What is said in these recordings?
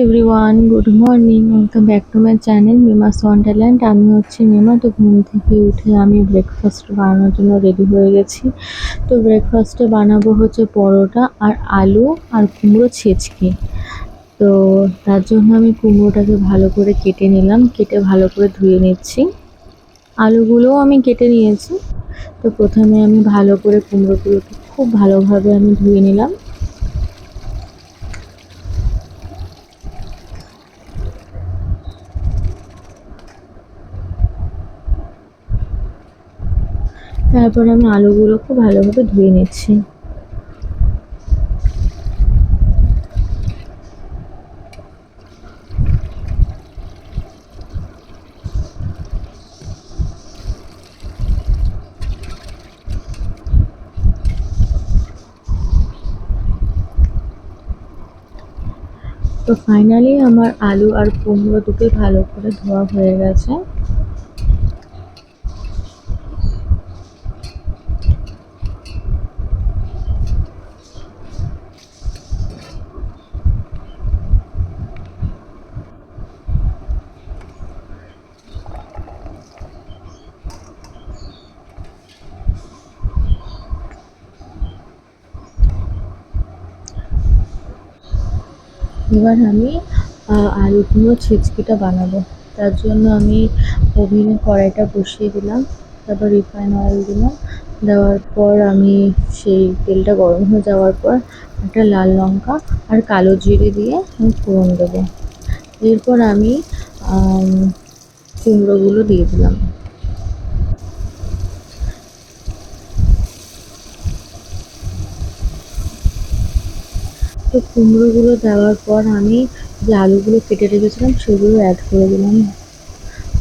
Everyone good morning welcome back to my channel Mima's wonderland আমি হচ্ছে মিমা। তো ঘুম থেকে উঠে আমি ব্রেকফাস্ট বানানোর জন্য রেডি হয়ে গেছি। তো ব্রেকফাস্টে বানাবো হচ্ছে পরোটা আর আলু আর কুমড়ো ছেঁচকি। তো তার জন্য আমি কুমড়োটাকে ভালো করে কেটে নিলাম। কেটে ভালো করে ধুয়ে নিচ্ছি। আলুগুলোও আমি কেটে নিয়েছি। তো প্রথমে আমি ভালো করে কুমড়োগুলোকে খুব ভালোভাবে আমি ধুয়ে নিলাম। তারপর আমি আলুগুলো খুব ভালোভাবে ধুয়ে নিচ্ছি। তো ফাইনালি আমার আলু আর কুমড়ো দুটোই ভালো করে ধোয়া হয়ে গেছে। এবার আমি আহ, আলু কুমড়ো ছেচকিটা বানাবো। তার জন্য আমি ওভেনে কড়াইটা বসিয়ে দিলাম তারপর রিফাইন অয়েল দিলাম দেওয়ার পর আমি সেই তেলটা গরম হয়ে যাওয়ার পর একটা লাল লঙ্কা আর কালো জিরে দিয়ে আমি ফোড়ন দেবো। এরপর আমি কুমড়োগুলো দিয়ে দিলাম। তো কুমড়োগুলো দেওয়ার পর আমি যে আলুগুলো কেটে রেখেছিলাম, সেগুলো অ্যাড করে দিলাম।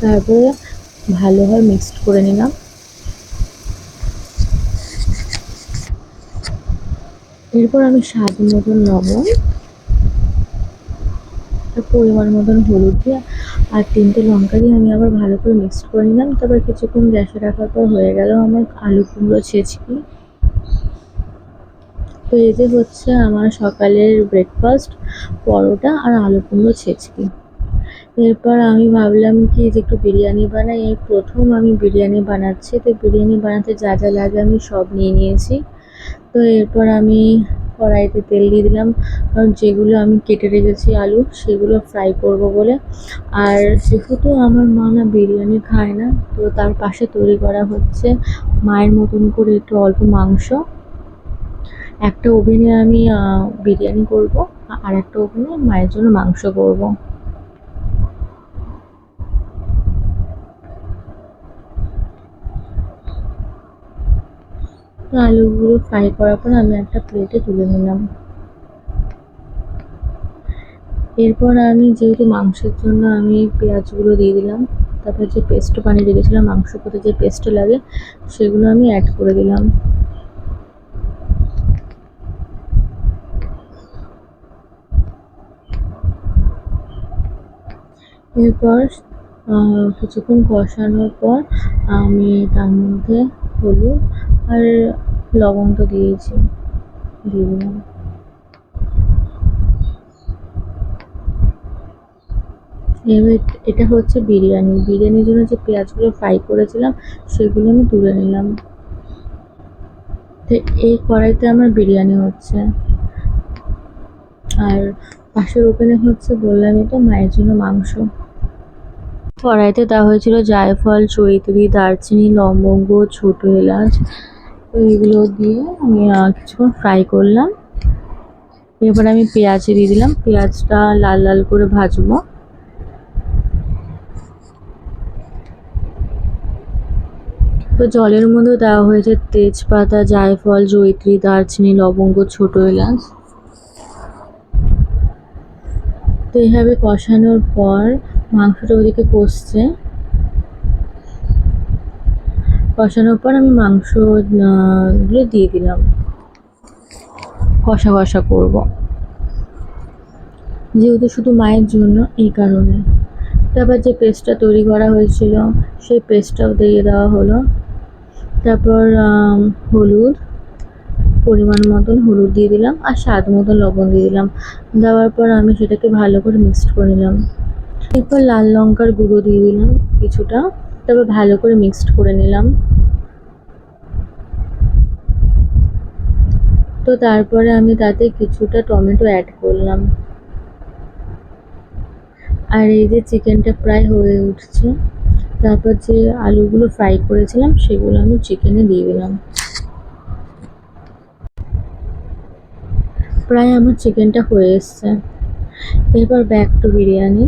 তারপরে ভালোভাবে মিক্সড করে নিলাম। এরপর আমি স্বাদ মতন লবণ পরিমাণ মতন হলুদ দিয়ে, আর তিনটে লঙ্কা দিয়ে আমি আবার ভালো করে মিক্সড করে নিলাম। তারপর কিছুক্ষণ গ্যাসে রাখার পর হয়ে গেল আমার আলু কুমড়ো ছেঁচকি। তো এই যে হচ্ছে আমার সকালের ব্রেকফাস্ট পরোটা আর আলু কুমড়ো ছেঁচকি। এরপর আমি ভাবলাম কি যে একটু বিরিয়ানি বানাই। এই প্রথম আমি বিরিয়ানি বানাচ্ছি। তো বিরিয়ানি বানাতে যা যা লাগে আমি সব নিয়ে নিয়েছি। তো এরপর আমি কড়াইতে তেল দিয়ে দিলাম। কারণ যেগুলো আমি কেটে রেখেছি আলু, সেগুলো ফ্রাই করব বলে। আর যেহেতু আমার মা না বিরিয়ানি খায় না, তো তার পাশে তৈরি করা হচ্ছে মায়ের মতন করে একটু অল্প মাংস। একটা ওভেনে আমি বিরিয়ানি করব, আর একটা ওভেনে মায়ের জন্য মাংস করব। আলুগুলো ফ্রাই করার পর আমি একটা প্লেটে তুলে নিলাম। এরপর আমি যেহেতু মাংসের জন্য আমি পেঁয়াজগুলো দিয়ে দিলাম, তারপর যে পেস্ট বানিয়ে রেখেছিলাম, মাংস করতে যে পেস্ট লাগে, সেগুলো আমি অ্যাড করে দিলাম। এরপর কিছুক্ষণ কষানোর পর আমি তার মধ্যে হলুদ আর লবণ তো দিয়েছি, দিয়ে দিলাম। এটা হচ্ছে বিরিয়ানি। বিরিয়ানির জন্য যে পেঁয়াজগুলো ফ্রাই করেছিলাম, সেগুলো আমি তুলে নিলাম। তো এই কড়াইতে আমার বিরিয়ানি হচ্ছে। আর পাশের ওপেনে হচ্ছে বললাম এটা মায়ের জন্য মাংস। কড়াইতে দেওয়া হয়েছিল জায়ফল, চৈত্রী, দারচিনি, লবঙ্গ, ছোট এলাচ এগুলো দিয়ে আমি কিছুক্ষণ ফ্রাই করলাম। এরপর আমি পেঁয়াজ দিয়ে দিলাম। পেঁয়াজটা লাল লাল করে ভাজবো। তো জলের মধ্যে দেওয়া হয়েছে তেজপাতা, জায়ফল জয়িত্রী দারচিনি, লবঙ্গ, ছোট এলাচ। তো এইভাবে কষানোর পর মাংসটা ওদিকে কষছে। কষানোর পর আমি মাংসগুলো দিয়ে দিলাম। কষা কষা করব। যেহেতু শুধু মায়ের জন্য, এই কারণে। তারপর যে পেস্টটা তৈরি করা হয়েছিল, সেই পেস্টটাও দিয়ে দেওয়া হলো। তারপর হলুদ, পরিমাণ মতন হলুদ দিয়ে দিলাম আর স্বাদ মতন লবণ দিয়ে দিলাম। দেওয়ার পর আমি সেটাকে ভালো করে মিক্সড করে নিলাম। এরপর লাল লঙ্কার গুঁড়ো দিয়ে দিলাম কিছুটা, তারপর ভালো করে মিক্সড করে নিলাম। তো তারপরে আমি তাতে কিছুটা টমেটো অ্যাড করলাম। আর এই যে চিকেনটা প্রায় হয়ে উঠছে, তারপর যে আলুগুলো ফ্রাই করেছিলাম, সেগুলো আমি চিকেনে দিয়ে দিলাম। প্রায় আমার চিকেনটা হয়ে এসছে। এরপর ব্যাক টু বিরিয়ানি।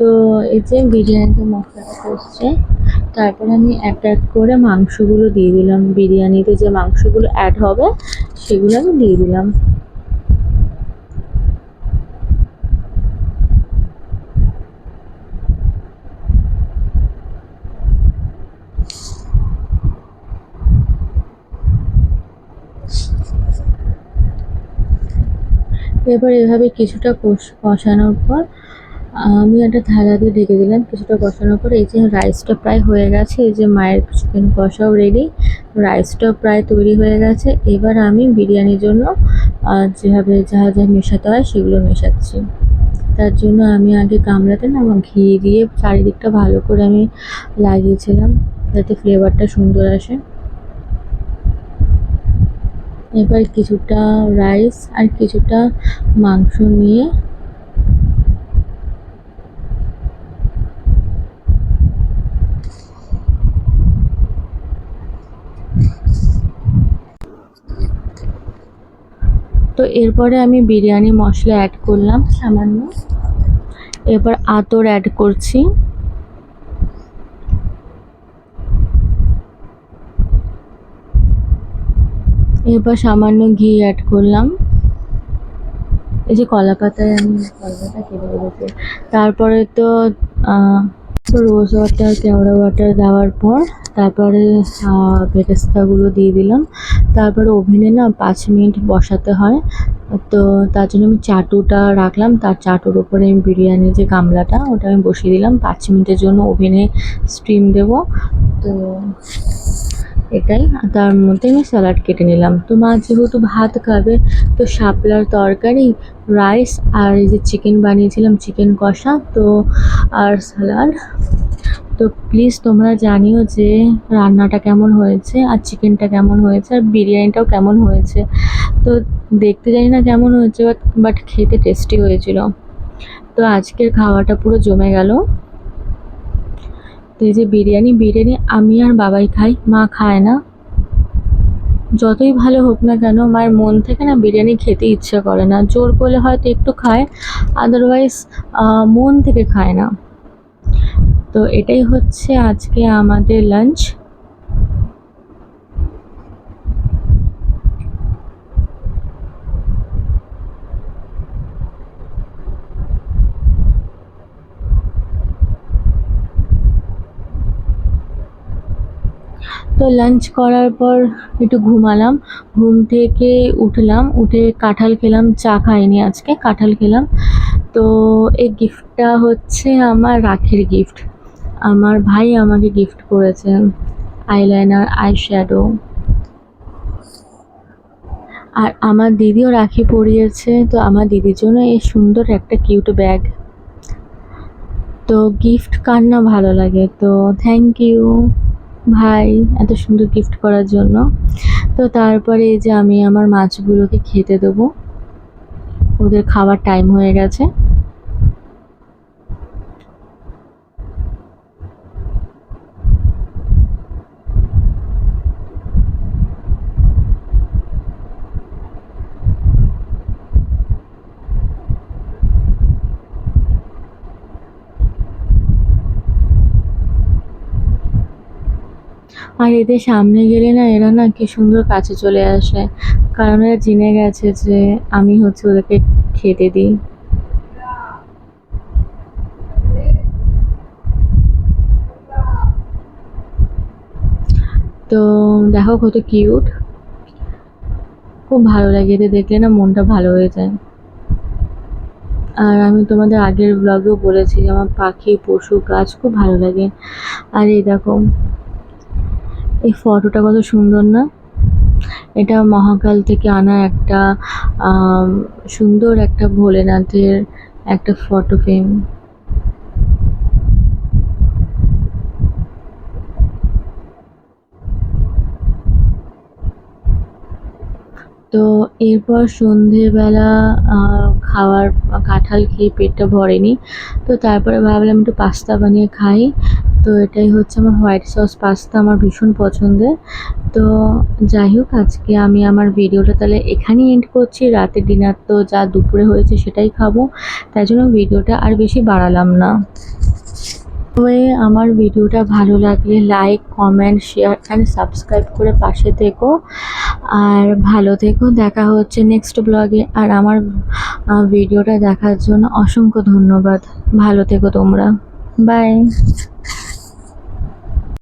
তো এই যে বিরিয়ানিতে মশলাটা কষছে, তারপর আমি এক এক করে মাংসগুলো দিয়ে দিলাম। বিরিয়ানিতে যে মাংসগুলো অ্যাড হবে, সেগুলো আমি দিয়ে দিলাম। এবার এভাবে কিছুটা কষ- কষানোর পর আমি একটা থালাতে ঢেকে দিলাম, কিছুটা কষানোর পর এই যে রাইসটা প্রায় হয়ে গেছে, এই যে মায়ের চিকেন কষাও রেডি রাইসটাও প্রায় তৈরি হয়ে গেছে। এবার আমি বিরিয়ানির জন্য যেভাবে যা যা মেশাতে হয় সেগুলো মেশাচ্ছি। তার জন্য আমি আগে গামলাতে না আমার ঘি দিয়ে চারিদিকটা ভালো করে আমি লাগিয়েছিলাম, যাতে ফ্লেভারটা সুন্দর আসে। এবার কিছুটা রাইস আর কিছুটা মাংস নিয়ে তো এরপরে আমি বিরিয়ানি মশলা অ্যাড করলাম, সামান্য। এরপর আতর অ্যাড করছি। এরপর সামান্য ঘি অ্যাড করলাম। এই যে কলা পাতায় আমি কলা কেটে তারপরে তো তো রোজ ওয়াটার কেওড়া ওয়াটার দেওয়ার পর তারপরে বেরেস্তাগুলো দিয়ে দিলাম। তারপরে ওভেনে না পাঁচ মিনিট বসাতে হয়। তো তার জন্য আমি চাটুটা রাখলাম। তার চাটুর ওপরে আমি বিরিয়ানির যে গামলাটা, ওটা আমি বসিয়ে দিলাম। পাঁচ মিনিটের জন্য ওভেনে স্টিম দেবো। তো এটাই। তার মধ্যে আমি স্যালাড কেটে নিলাম। তো মা যেহেতু ভাত খাবে, তো শাপলার তরকারি রাইস আর এই যে চিকেন বানিয়েছিলাম চিকেন কষা, তো আর স্যালাড তো প্লিজ তোমরা জানিও যে রান্নাটা কেমন হয়েছে, আর চিকেনটা কেমন হয়েছে, আর বিরিয়ানিটাও কেমন হয়েছে। তো দেখতে জানি না কেমন হয়েছে বাট বাট খেতে টেস্টি হয়েছিল। তো আজকের খাওয়াটা পুরো জমে গেল। এই যে বিরিয়ানি বিরিয়ানি আমি আর বাবাই খাই, মা খায় না। যতই ভালো হোক না কেন, মায়ের মন থেকে না বিরিয়ানি খেতে ইচ্ছে করে না। জোর করলে হয়তো একটু খায় আদারওয়াইজ মন থেকে খায় না। তো এটাই হচ্ছে আজকে আমাদের লাঞ্চ তো লাঞ্চ করার পর একটু ঘুমালাম। ঘুম থেকে উঠলাম, উঠে কাঁঠাল খেলাম, চা খাইনি আজকে, কাঁঠাল খেলাম। তো এই গিফটটা হচ্ছে আমার রাখির গিফট আমার ভাই আমাকে গিফট করেছে আইলাইনার আই শ্যাডো আর আমার দিদিও রাখি পরিয়েছে, তো আমার দিদির জন্য এই সুন্দর একটা কিউট ব্যাগ তো গিফট কার না ভালো লাগে, তো থ্যাংক ইউ ভাই, এত সুন্দর গিফট করার জন্য। তো তারপরে এই যে আমি আমার মাছগুলোকে খেতে দেবো। ওদের খাওয়ার টাইম হয়ে গেছে। আর এদের সামনে গেলে না এরা না কি সুন্দর কাছে চলে আসে। কারণ এরা জেনে গেছে যে আমি হচ্ছে ওদেরকে খেতে দিই। তো দেখো কত কিউট। খুব ভালো লাগে এদের দেখলে না মনটা ভালো হয়ে যায়। আর আমি তোমাদের আগের ব্লগেও বলেছি, আমার পাখি, পশু, গাছ খুব ভালো লাগে। আর এই দেখো এই ফটোটা কত সুন্দর না? এটা মহাকাল থেকে আনা একটা সুন্দর একটা ভোলেনাথের একটা ফটো ফ্রেম। তো এরপর সন্ধেবেলা খাওয়ার, কাঁঠাল খেয়ে পেটটা ভরেনি। তো তারপরে ভাবলাম একটু পাস্তা বানিয়ে খাই। তো এটাই হচ্ছে আমার হোয়াইট সস, পাস্তা আমার ভীষণ পছন্দের। তো যাই হোক, আজকে আমি আমার ভিডিওটা তাহলে এখানেই এন্ড করছি। রাতের ডিনার তো যা দুপুরে হয়েছে সেটাই খাব। তাই জন্য ভিডিওটা আর বেশি বাড়ালাম না। তবে আমার ভিডিওটা ভালো লাগলে like comment share and subscribe করে পাশে থেকো। আর ভালো থেকো, দেখা হচ্ছে নেক্সট ব্লগে আর আমার ভিডিওটা দেখার জন্য অসংখ্য ধন্যবাদ। ভালো থেকো তোমরা। বাই